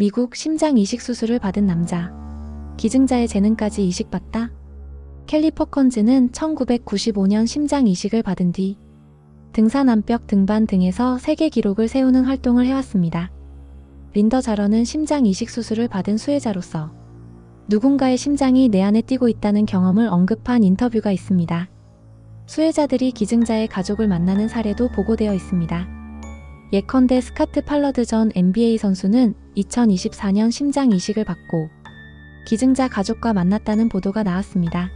미국 심장 이식 수술을 받은 남자. 기증자의 재능까지 이식받다. 켈리 퍼컨즈는 1995년 심장 이식을 받은 뒤 등산 암벽 등반 등에서 세계 기록을 세우는 활동을 해왔습니다. 린더 자러는 심장 이식 수술을 받은 수혜자로서 누군가의 심장이 내 안에 뛰고 있다는 경험을 언급한 인터뷰가 있습니다. 수혜자들이 기증자의 가족을 만나는 사례도 보고되어 있습니다. 예컨대 스카트 팔러드 전 NBA 선수는 2024년 심장 이식을 받고 기증자 가족과 만났다는 보도가 나왔습니다.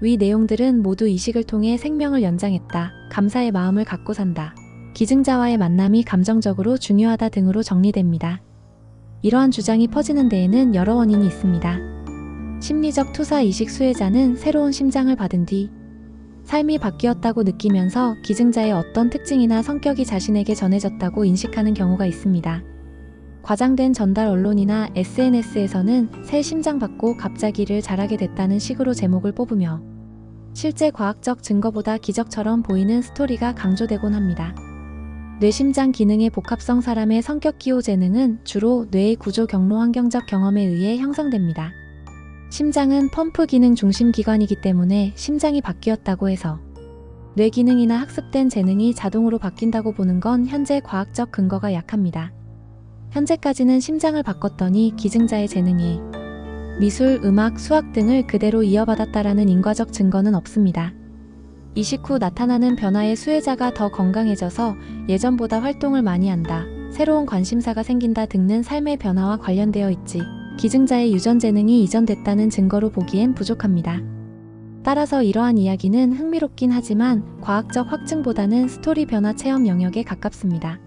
위 내용들은 모두 이식을 통해 생명을 연장했다, 감사의 마음을 갖고 산다, 기증자와의 만남이 감정적으로 중요하다 등으로 정리됩니다. 이러한 주장이 퍼지는 데에는 여러 원인이 있습니다. 심리적 투사 이식 수혜자는 새로운 심장을 받은 뒤 삶이 바뀌었다고 느끼면서 기증자의 어떤 특징이나 성격이 자신에게 전해졌다고 인식하는 경우가 있습니다. 과장된 전달 언론이나 SNS에서는 새 심장 받고 갑자기를 잘하게 됐다는 식으로 제목을 뽑으며 실제 과학적 증거보다 기적처럼 보이는 스토리가 강조되곤 합니다. 뇌심장 기능의 복합성 사람의 성격 기호 재능은 주로 뇌의 구조 경로 환경적 경험에 의해 형성됩니다. 심장은 펌프 기능 중심 기관이기 때문에 심장이 바뀌었다고 해서 뇌 기능이나 학습된 재능이 자동으로 바뀐다고 보는 건 현재 과학적 근거가 약합니다. 현재까지는 심장을 바꿨더니 기증자의 재능이 미술, 음악, 수학 등을 그대로 이어받았다라는 인과적 증거는 없습니다. 이식 후 나타나는 변화의 수혜자가 더 건강해져서 예전보다 활동을 많이 한다, 새로운 관심사가 생긴다 등은 삶의 변화와 관련되어 있지, 기증자의 유전 재능이 이전됐다는 증거로 보기엔 부족합니다. 따라서 이러한 이야기는 흥미롭긴 하지만 과학적 확증보다는 스토리 변화 체험 영역에 가깝습니다.